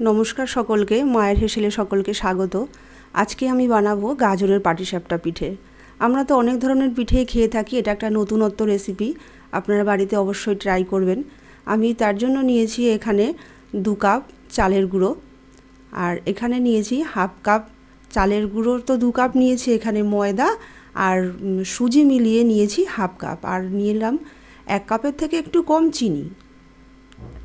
নমস্কার সকলকে, মায়ের হেসেলে সকলকে স্বাগত। আজকে আমি বানাবো গাজরের পাটিসাপটা পিঠে। আমরা তো অনেক ধরনের পিঠেই খেয়ে থাকি, এটা একটা নতুনত্ব রেসিপি আপনারা বাড়িতে অবশ্যই ট্রাই করবেন। আমি তার জন্য নিয়েছি এখানে দু কাপ চালের গুঁড়ো, আর এখানে নিয়েছি হাফ কাপ চালের গুঁড়োর তো দু কাপ নিয়েছি এখানে ময়দা, আর সুজি মিলিয়ে নিয়েছি হাফ কাপ আর নিলাম এক কাপের থেকে একটু কম চিনি।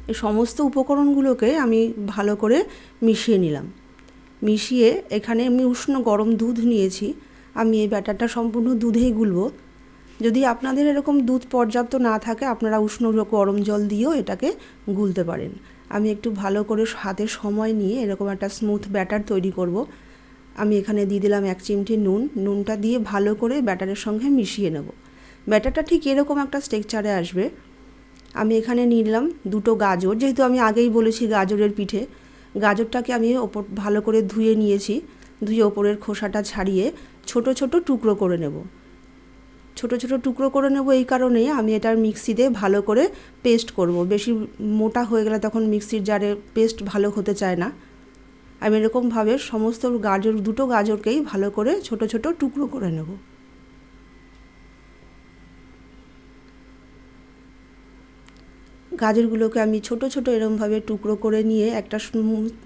এই সমস্ত উপকরণগুলোকে আমি ভালো করে মিশিয়ে নিলাম। মিশিয়ে এখানে আমি উষ্ণ গরম দুধ নিয়েছি। আমি এই ব্যাটারটা সম্পূর্ণ দুধেই গুলবো। যদি আপনাদের এরকম দুধ পর্যাপ্ত না থাকে, আপনারা উষ্ণ গরম জল দিয়েও এটাকে গুলতে পারেন। আমি একটু ভালো করে হাতে সময় নিয়ে এরকম একটা স্মুথ ব্যাটার তৈরি করব। আমি এখানে দিয়ে দিলাম এক চিমটি নুন। নুনটা দিয়ে ভালো করে ব্যাটারের সঙ্গে মিশিয়ে নেব। ব্যাটারটা ঠিক এরকম একটা স্ট্রেকচারে আসবে। আমি এখানে নিলাম দুটো গাজর। যেহেতু আমি আগেই বলেছি গাজরের পিঠে, গাজরটাকে আমি ওপর ভালো করে ধুয়ে নিয়েছি, ধুয়ে ওপরের খোসাটা ছাড়িয়ে ছোট ছোট টুকরো করে নেব। ছোট ছোট টুকরো করে নেব এই কারণেই আমি এটার মিক্সিতে ভালো করে পেস্ট করব। বেশি মোটা হয়ে গেলে তখন মিক্সির জারে পেস্ট ভালো হতে চায় না। আমি এরকমভাবে সমস্ত গাজর, দুটো গাজরকেই ভালো করে ছোট ছোট টুকরো করে নেব। গাজরগুলোকে আমি ছোট ছোট এরমভাবে টুকরো করে নিয়ে একটা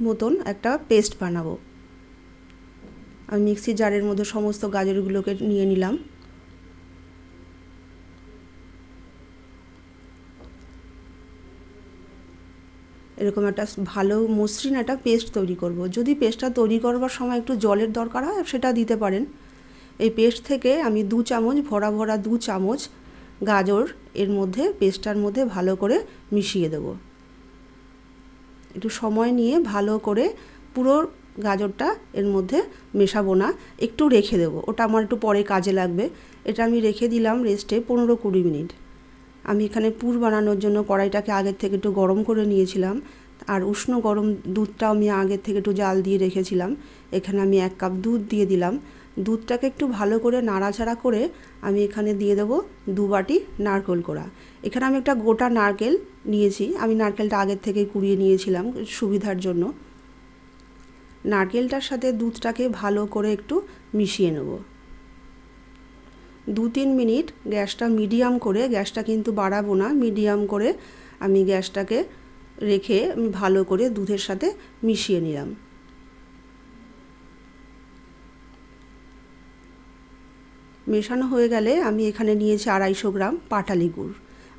মতন একটা পেস্ট বানাবো। আমি মিক্সি জারের মধ্যে সমস্ত গাজরগুলোকে নিয়ে নিলাম। এরকম একটা ভালো মসৃণ একটা পেস্ট তৈরি করব। যদি পেস্টটা তৈরি করবার সময় একটু জলের দরকার হয়, সেটা দিতে পারেন। এই পেস্ট থেকে আমি দু চামচ, ভরা ভরা দু চামচ গাজর এর মধ্যে, পেস্টটার মধ্যে ভালো করে মিশিয়ে দেব। একটু সময় নিয়ে ভালো করে পুরো গাজরটা এর মধ্যে মেশাবো না, একটু রেখে দেবো। ওটা আমার একটু পরে কাজে লাগবে। এটা আমি রেখে দিলাম রেস্টে পনেরো কুড়ি মিনিট। আমি এখানে পুর বানানোর জন্য কড়াইটাকে আগের থেকে একটু গরম করে নিয়েছিলাম। আর উষ্ণ গরম দুধটাও আমি আগের থেকে একটু জাল দিয়ে রেখেছিলাম। এখানে আমি এক কাপ দুধ দিয়ে দিলাম। দুধটাকে একটু ভালো করে নাড়াচাড়া করে আমি এখানে দিয়ে দেবো দু বাটি নারকেল কোড়া। এখানে আমি একটা গোটা নারকেল নিয়েছি। আমি নারকেলটা আগের থেকে কুড়িয়ে নিয়েছিলাম সুবিধার জন্য। নারকেলটার সাথে দুধটাকে ভালো করে একটু মিশিয়ে নেব। দু তিন মিনিট গ্যাসটা মিডিয়াম করে, গ্যাসটা কিন্তু বাড়াবো না, মিডিয়াম করে আমি গ্যাসটাকে রেখে আমি ভালো করে দুধের সাথে মিশিয়ে নিলাম। মেশানো হয়ে গেলে আমি এখানে নিয়েছি আড়াইশো গ্রাম পাটালি গুড়।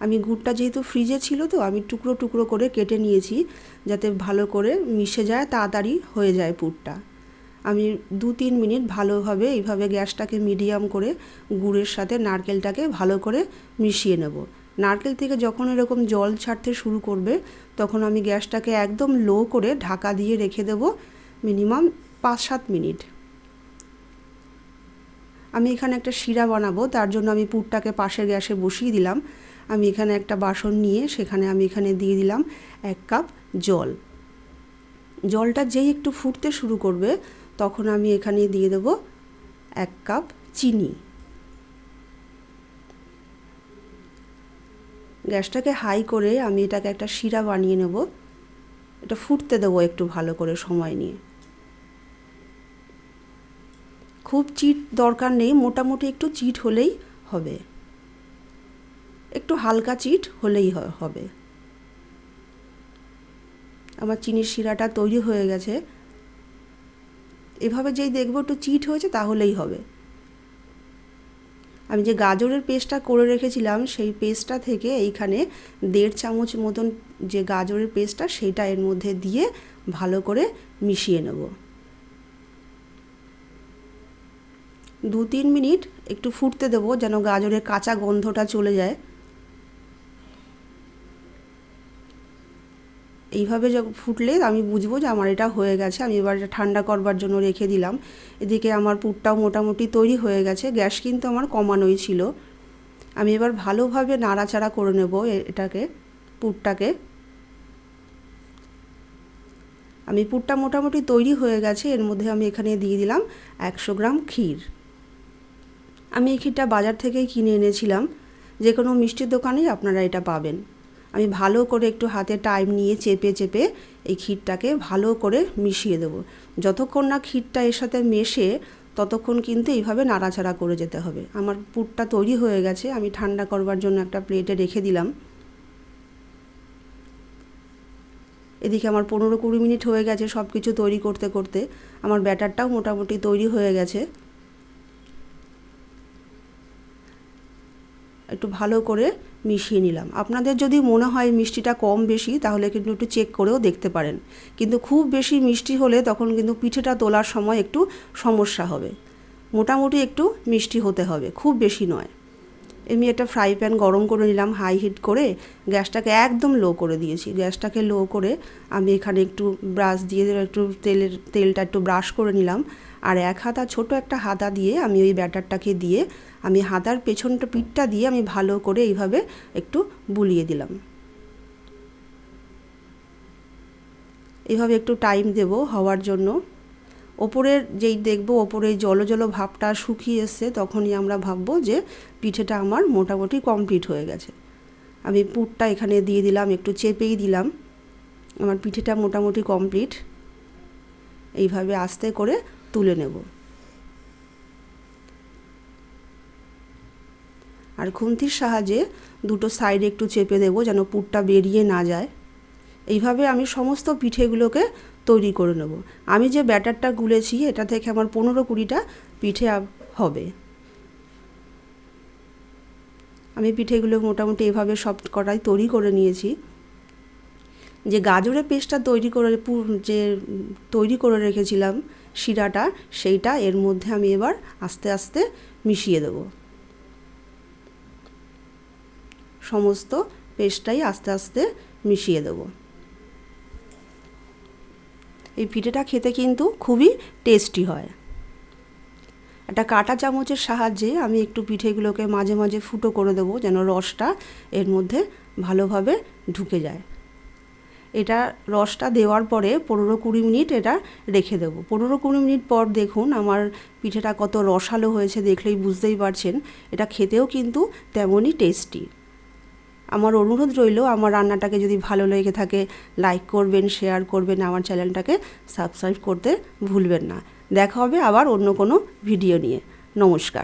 আমি গুড়টা যেহেতু ফ্রিজে ছিল তো, আমি টুকরো টুকরো করে কেটে নিয়েছি যাতে ভালো করে মিশে যায়, তাড়াতাড়ি হয়ে যায় পুরটা। আমি দু তিন মিনিট ভালোভাবে এইভাবে গ্যাসটাকে মিডিয়াম করে গুড়ের সাথে নারকেলটাকে ভালো করে মিশিয়ে নেব। নারকেল থেকে যখন এরকম জল ছাড়তে শুরু করবে, তখন আমি গ্যাসটাকে একদম লো করে ঢাকা দিয়ে রেখে দেব মিনিমাম পাঁচ সাত মিনিট। আমি এখানে একটা শিরা বানাবো, তার জন্য আমি পুরটাকে পাশের গ্যাসে বসিয়ে দিলাম। আমি এখানে একটা বাসন নিয়ে সেখানে আমি এখানে দিয়ে দিলাম এক কাপ জল। জলটা যেই একটু ফুটতে শুরু করবে, তখন আমি এখানে দিয়ে দেব এক কাপ চিনি। গ্যাসটাকে হাই করে আমি এটাকে একটা শিরা বানিয়ে নেব। এটা ফুটতে দেবো একটু ভালো করে সময় নিয়ে। খুব চিট দরকার নেই, মোটামুটি একটু চিট হলেই হবে। একটু হালকা চিট হলেই হবে। আমার চিনির শিরাটা তৈরি হয়ে গেছে। এভাবে যেই দেখব একটু চিট হয়েছে তাহলেই হবে। আমি যে গাজরের পেস্টটা করে রেখেছিলাম, সেই পেস্টটা থেকে এইখানে দেড় চামচ মতন যে গাজরের পেস্টটা সেইটা এর মধ্যে দিয়ে ভালো করে মিশিয়ে নেব। দু তিন মিনিট একটু ফুটতে দেবো যেন গাজরের কাঁচা গন্ধটা চলে যায়। এইভাবে ফুটলে আমি বুঝব যে আমার এটা হয়ে গেছে। আমি এবার এটা ঠান্ডা করবার জন্য রেখে দিলাম। এদিকে আমার পুরটাও মোটামুটি তৈরি হয়ে গেছে। গ্যাস কিন্তু আমার কমানোই ছিল। আমি এবার ভালোভাবে নাড়াচাড়া করে নেব এটাকে, পুরটাকে। আমি পুরটা মোটামুটি তৈরি হয়ে গেছে। এর মধ্যে আমি এখানে দিয়ে দিলাম একশো গ্রাম ক্ষীর। আমি এই ক্ষীরটা বাজার থেকেই কিনে এনেছিলাম। যে কোনো মিষ্টির দোকানেই আপনারা এটা পাবেন। আমি ভালো করে একটু হাতে টাইম নিয়ে চেপে চেপে এই ক্ষীরটাকে ভালো করে মিশিয়ে দেবো। যতক্ষণ না ক্ষীরটা এর সাথে মেশে, ততক্ষণ কিন্তু এইভাবে নাড়াচাড়া করে যেতে হবে। আমার পুরটা তৈরি হয়ে গেছে, আমি ঠান্ডা করবার জন্য একটা প্লেটে রেখে দিলাম। এদিকে আমার পনেরো কুড়ি মিনিট হয়ে গেছে সব কিছু তৈরি করতে করতে। আমার ব্যাটারটাও মোটামুটি তৈরি হয়ে গেছে। একটু ভালো করে মিশিয়ে নিলাম। আপনাদের যদি মনে হয় মিষ্টিটা কম বেশি, তাহলে কিন্তু একটু চেক করেও দেখতে পারেন। কিন্তু খুব বেশি মিষ্টি হলে তখন কিন্তু পিঠেটা তোলার সময় একটু সমস্যা হবে। মোটামুটি একটু মিষ্টি হতে হবে, খুব বেশি নয়। এমনি একটা ফ্রাই প্যান গরম করে নিলাম হাই হিট করে, গ্যাসটাকে একদম লো করে দিয়েছি। গ্যাসটাকে লো করে আমি এখানে একটু ব্রাশ দিয়ে একটু তেলের, তেলটা একটু ব্রাশ করে নিলাম। আর এক হাতা ছোট একটা হাতা দিয়ে আমি ওই ব্যাটারটাকে দিয়ে আমি হাতার পেছনটা পিঠটা দিয়ে আমি ভালো করে এইভাবে একটু বুলিয়ে দিলাম। এভাবে একটু টাইম দেব হওয়ার জন্য। ওপরের যেই দেখব, ওপরে জল জল ভাবটা শুকিয়ে এসছে, তখনই আমরা ভাববো যে পিঠেটা আমার মোটামুটি কমপ্লিট হয়ে গেছে। আমি পুরটা এখানে দিয়ে দিলাম, একটু চেপেই দিলাম। আমার পিঠেটা মোটামুটি কমপ্লিট। এইভাবে আস্তে করে তুলে নেব। আর খুন্তির সাহায্যে দুটো সাইডে একটু চেপে দেবো, যেন পুরটা বেরিয়ে না যায়। এইভাবে আমি সমস্ত পিঠেগুলোকে তৈরি করে নেব। আমি যে ব্যাটারটা গুলেছি, এটা থেকে আমার পনেরো কুড়িটা পিঠে হবে। আমি পিঠেগুলো মোটামুটি এভাবে সব কটাই তৈরি করে নিয়েছি। যে গাজরের পেস্টটা তৈরি করে যে তৈরি করে রেখেছিলাম শিরাটা, সেইটা এর মধ্যে আমি এবার আস্তে আস্তে মিশিয়ে দেব। সমস্ত পেস্টটাই আস্তে আস্তে মিশিয়ে দেবো। এই পিঠেটা খেতে কিন্তু খুবই টেস্টি হয়। একটা কাটা চামচের সাহায্যে আমি একটু পিঠেগুলোকে মাঝে মাঝে ফুটো করে দেবো যেন রসটা এর মধ্যে ভালোভাবে ঢুকে যায়। এটা রসটা দেওয়ার পরে পনেরো কুড়ি মিনিট এটা রেখে দেবো। পনেরো কুড়ি মিনিট পর দেখুন আমার পিঠেটা কত রসালো হয়েছে দেখলেই বুঝতেই পারছেন। এটা খেতেও কিন্তু তেমনই টেস্টি আমার অনুরোধ রইল, আমার রান্নাটাকে যদি ভালো লেগে থাকে লাইক করবেন শেয়ার করবেন, আমার চ্যানেলটাকে সাবস্ক্রাইব করতে ভুলবেন না। দেখা হবে আবার অন্য কোনো ভিডিও নিয়ে। নমস্কার।